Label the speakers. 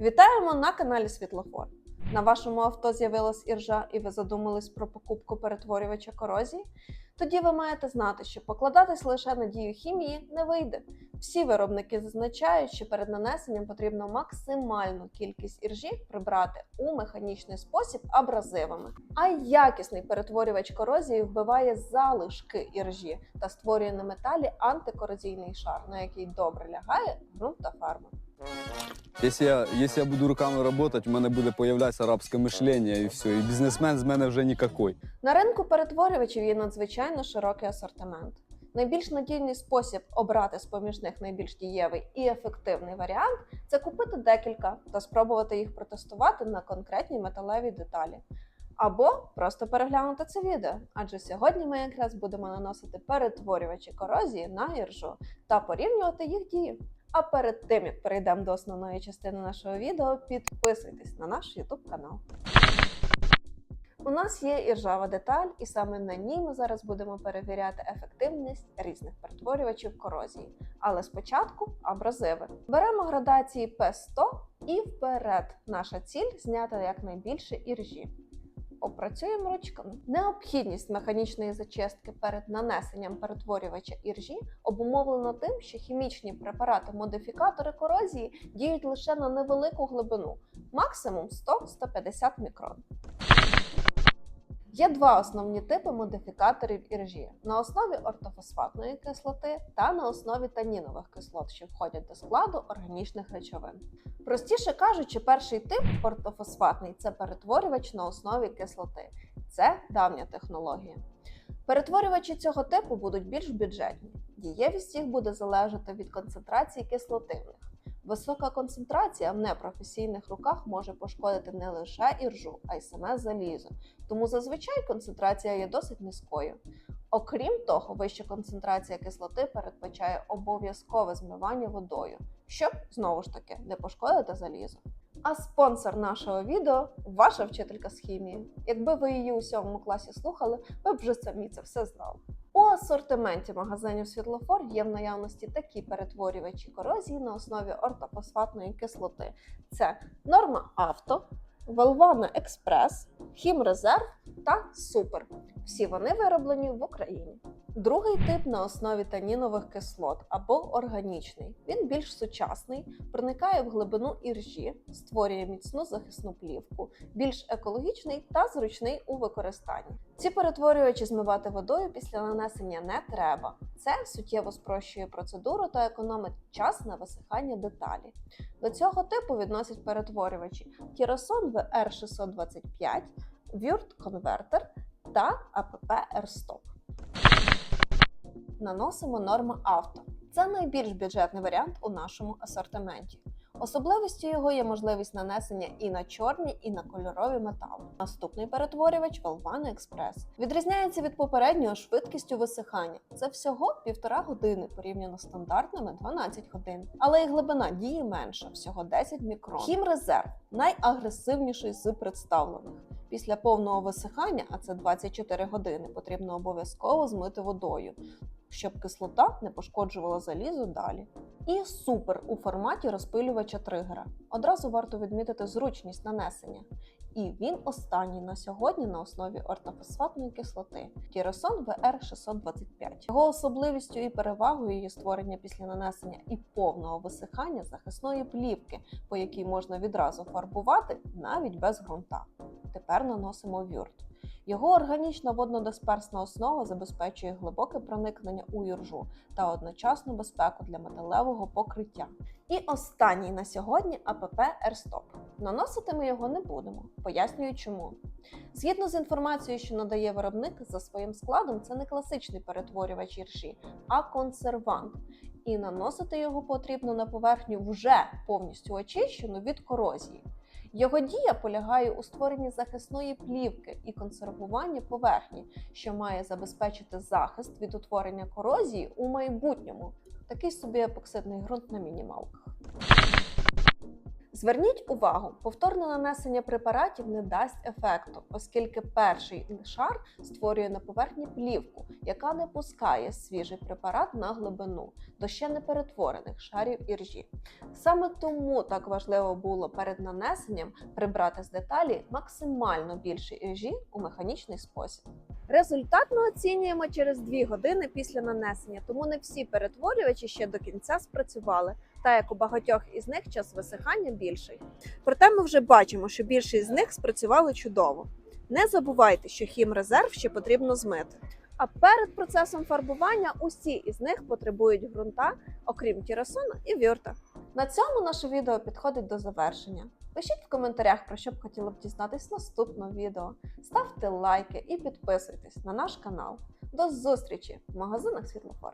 Speaker 1: Вітаємо на каналі Світлофор. На вашому авто з'явилась іржа і ви задумались про покупку перетворювача корозії? Тоді ви маєте знати, що покладатись лише на дію хімії не вийде. Всі виробники зазначають, що перед нанесенням потрібно максимальну кількість іржі прибрати у механічний спосіб абразивами. А якісний перетворювач корозії вбиває залишки іржі та створює на металі антикорозійний шар, на який добре лягає ґрунт та фарба.
Speaker 2: Якщо я, якщо я буду руками працювати, в мене буде появлятися арабське мишлення і все. І бізнесмен з мене вже ніякий.
Speaker 1: На ринку перетворювачів є надзвичайно широкий асортимент. Найбільш надійний спосіб обрати з поміж них найбільш дієвий і ефективний варіант це купити декілька та спробувати їх протестувати на конкретній металевій деталі. Або просто переглянути це відео, адже сьогодні ми якраз будемо наносити перетворювачі корозії на іржу та порівнювати їх дію. А перед тим як перейдемо до основної частини нашого відео, підписуйтесь на наш YouTube канал. У нас є іржава деталь, і саме на ній ми зараз будемо перевіряти ефективність різних перетворювачів корозії. Але спочатку абразиви. Беремо градації P100 і вперед. Наша ціль зняти якнайбільше іржі. Опрацюємо ручками. Необхідність механічної зачистки перед нанесенням перетворювача іржі обумовлено тим, що хімічні препарати-модифікатори корозії діють лише на невелику глибину, максимум 100-150 мікрон. Є два основні типи модифікаторів іржі на основі ортофосфатної кислоти та на основі танінових кислот, що входять до складу органічних речовин. Простіше кажучи, перший тип ортофосфатний це перетворювач на основі кислоти. Це давня технологія. Перетворювачі цього типу будуть більш бюджетні. Дієвість їх буде залежати від концентрації кислоти. Висока концентрація в непрофесійних руках може пошкодити не лише іржу, а й саме залізо. Тому зазвичай концентрація є досить низькою. Окрім того, вища концентрація кислоти передбачає обов'язкове змивання водою, щоб знову ж таки не пошкодити залізо. А спонсор нашого відео ваша вчителька з хімії. Якби ви її у сьомому класі слухали, ви б вже самі це все знали. У асортименті магазинів світлофор є в наявності такі перетворювачі корозії на основі ортофосфатної кислоти: це Норма Авто, Велвана Експрес, Хімрезерв та Супер. Всі вони вироблені в Україні. Другий тип на основі танінових кислот або органічний. Він більш сучасний, проникає в глибину іржі, створює міцну захисну плівку, більш екологічний та зручний у використанні. Ці перетворювачі змивати водою після нанесення не треба. Це суттєво спрощує процедуру та економить час на висихання деталі. До цього типу відносять перетворювачі Тірасон VR625, Word Converter та APP AirStop. Наносимо норма авто. Це найбільш бюджетний варіант у нашому асортименті. Особливістю його є можливість нанесення і на чорні, і на кольорові метали. Наступний перетворювач Valvano Express відрізняється від попереднього швидкістю висихання. Це всього півтора години порівняно з стандартними 12 годин. Але і глибина дії менша, всього 10 мікрон. Хімрезерв найагресивніший з представлених. Після повного висихання, а це 24 години, потрібно обов'язково змити водою, щоб кислота не пошкоджувала залізо далі. І супер у форматі розпилювача тригера. Одразу варто відмітити зручність нанесення. І він останній на сьогодні на основі ортофосфатної кислоти Тіросон VR625. Його особливістю і перевагою є створення після нанесення і повного висихання захисної плівки, по якій можна відразу фарбувати навіть без ґрунта. Тепер наносимо вюрт. Його органічна воднодисперсна основа забезпечує глибоке проникнення у іржу та одночасну безпеку для металевого покриття. І останній на сьогодні АПП Airstop. Наносити ми його не будемо. Пояснюю чому. Згідно з інформацією, що надає виробник за своїм складом, це не класичний перетворювач іржі, а консервант. І наносити його потрібно на поверхню вже повністю очищену від корозії. Його дія полягає у створенні захисної плівки і консервуванні поверхні, що має забезпечити захист від утворення корозії у майбутньому. Такий собі епоксидний ґрунт на мінімалках. Зверніть увагу, повторне нанесення препаратів не дасть ефекту, оскільки перший шар створює на поверхні плівку, яка не пускає свіжий препарат на глибину до ще не перетворених шарів іржі. Саме тому так важливо було перед нанесенням прибрати з деталі максимально більше іржі у механічний спосіб. Результат ми оцінюємо через 2 години після нанесення, тому не всі перетворювачі ще до кінця спрацювали, та як у багатьох із них час висихання більший. Проте ми вже бачимо, що більшість з них спрацювали чудово. Не забувайте, що хімрезерв ще потрібно змити. А перед процесом фарбування усі із них потребують ґрунта, окрім тірасона і вюрта. На цьому наше відео підходить до завершення. Пишіть в коментарях, про що б хотіли б дізнатись в наступному відео. Ставте лайки і підписуйтесь на наш канал. До зустрічі в магазинах Світлофор.